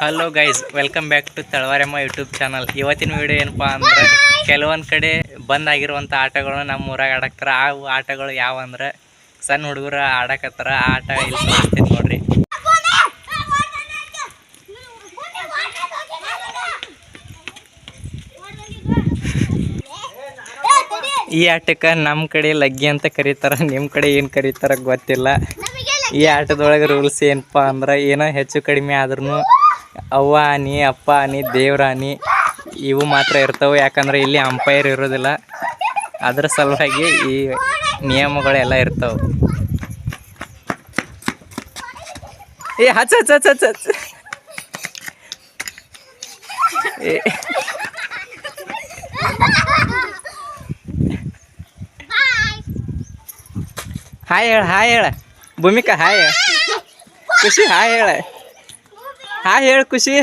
Hello guys welcome back to Talavaramma YouTube channel ಇವತ್ತಿನ video ಏನಪ್ಪಾ ಅಂದ್ರೆ ಕೆಲವೊಂದು ಕಡೆ ಬಂದ್ ಆಗಿರುವಂಥ ಆಟಗಳು ನಮ್ಮ ಊರಾಗ ಆಡಕ್ತಾರ. ಆ ಆಟಗಳು ಯಾವ ಅಂದ್ರೆ ಸಣ್ಣ ಹುಡುಗರು ಆಡಕತ್ತಾರ. ಆ ಆಟ ಇಲ್ಲಿ ನೋಡ್ರಿ. ಈ ಆಟಕ್ಕೆ ನಮ್ಮ ಕಡೆ ಲಗ್ಗಿ ಅಂತ ಕರೀತಾರ. ನಿಮ್ಮ ಕಡೆ ಏನು ಕರೀತಾರ ಗೊತ್ತಿಲ್ಲ. ಈ ಆಟದೊಳಗೆ ರೂಲ್ಸ್ ಏನಪ್ಪಾ ಅಂದ್ರೆ ಏನೋ ಹೆಚ್ಚು ಕಡಿಮೆ ಆದ್ರೂ ಅವ್ವ ಆನಿ ಅಪ್ಪ ಅನಿ ದೇವ್ರ ಆನಿ ಇವು ಮಾತ್ರ ಇರ್ತವೆ. ಯಾಕಂದ್ರೆ ಇಲ್ಲಿ ಅಂಪೈರ್ ಇರೋದಿಲ್ಲ. ಅದರ ಸಲುವಾಗಿ ಈ ನಿಯಮಗಳೆಲ್ಲ ಇರ್ತವೆ. ಏ ಹಚ್ಚ ಹಚ್ಚ ಹಚ್ಚ ಹಚ್ಚ ಹಚ್ಚ ಹಾಯ್ ಹೇಳ ಹಾಯ್ ಹೇಳ. ಭೂಮಿಕಾ, ಹಾಯ್ ಖುಷಿ, ಹಾಯ್ ಹೇಳ. ಹಾಯ್ ಹೇಳು ಖುಷಿ.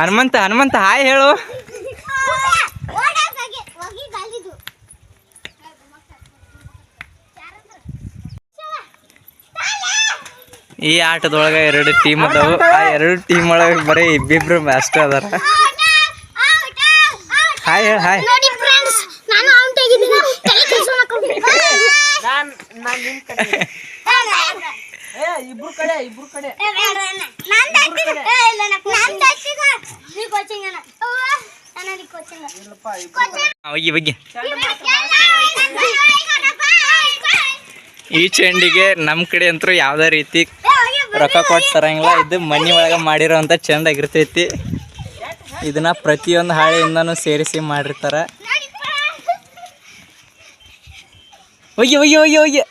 ಹನುಮಂತ ಹನುಮಂತ ಹಾಯ್ ಹೇಳು. ಈ ಆಟದೊಳಗೆ ಎರಡು ಟೀಮ್ ಅದಾವು. ಆ ಎರಡು ಟೀಮ್ ಒಳಗೆ ಬರೀ ಇಬ್ಬಿಬ್ರು ಅಷ್ಟೇ ಅದಾರ. ಹಾಯ್ ಹೇಳು ಹಾಯ್ ನೋಡಿ ಫ್ರೆಂಡ್ಸ್ ನಾನು ಔಟ್ ಆಗಿದ್ದೀನಿ ತಲೆ ಕೆಲಸ ನಾನ್ ನಾನ್ ನಿಮ್ ಕಡೆ ಏ ಇಬ್ರು ಕಡೆ ಇಬ್ರು ಕಡೆ ಇಲ್ಲಪ್ಪ ಇಬ್ರು ಈ ಬಗ್ಗೆ ಈ ಚೆಂಡಿಗೆ ನಮ್ ಕಡೆ ಅಂತೂ ಯಾವುದೇ ರೀತಿ ರೊಕ್ಕ ಕೊಟ್ಟು ತರಂಗಿಲ್ಲ ಇದು ಮನೆ ಒಳಗೆ ಚೆಂದ ಆಗಿರ್ತೈತಿ ಇದನ್ನ ಪ್ರತಿಯೊಂದು ಹಾಳೆಯಿಂದನೂ ಸೇರಿಸಿ ಮಾಡಿರ್ತಾರ ಹೋಗಿ oye, oye, ಹೋಗಿ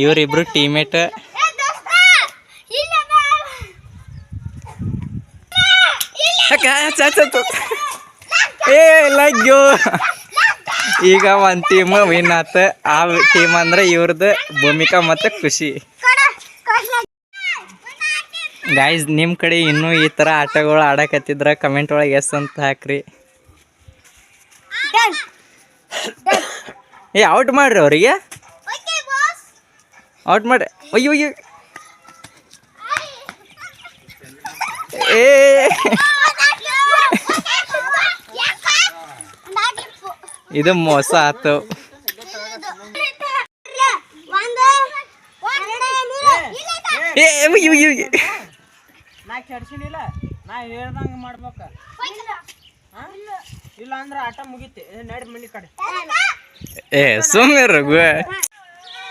ಇವರಿಬ್ರು ಟೀಮೇಟ್ ಏ ಲಗ್ಗು ಈಗ ಒಂದು ಟೀಮ್ ವಿನ್ ಆತ. ಆ ಟೀಮ್ ಅಂದ್ರೆ ಇವ್ರದ್ದು ಭೂಮಿಕಾ ಮತ್ತು ಖುಷಿ. ಗಾಯ್ಸ್ ನಿಮ್ಮ ಕಡೆ ಇನ್ನೂ ಈ ಥರ ಆಟಗಳು ಆಡಕತ್ತಿದ್ರ ಕಮೆಂಟ್ ಒಳಗೆ ಎಸ್ ಅಂತ ಹಾಕ್ರಿ. ಏ ಔಟ್ ಮಾಡ್ರಿ ಅವರಿಗೆ. ಔಟ್ ಮಾಡ್ರಿ. ಅಯ್ಯೋ ಅಯ್ಯೋ. ಏ. ಇದು ಮೋಸ ಆತು. ನಾ ಕೆಡ್ಸಿನಿಲ್ಲ. ನಾ ಹೇಳ್ದಂಗ ಮಾಡ್ಬೇಕ. ಹಾ? ಏ ಸುಮ್ಮನೆ ರಘು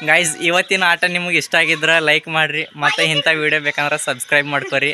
ಗೈಸ್ ಇವತ್ತಿನ ಆಟ ನಿಮಗೆ ಇಷ್ಟ ಆಗಿದ್ರೆ ಲೈಕ್ ಮಾಡಿರಿ. ಮತ್ತೆ ಇಂಥ ವಿಡಿಯೋ ಬೇಕಂದ್ರೆ ಸಬ್ಸ್ಕ್ರೈಬ್ ಮಾಡ್ಕೊರಿ.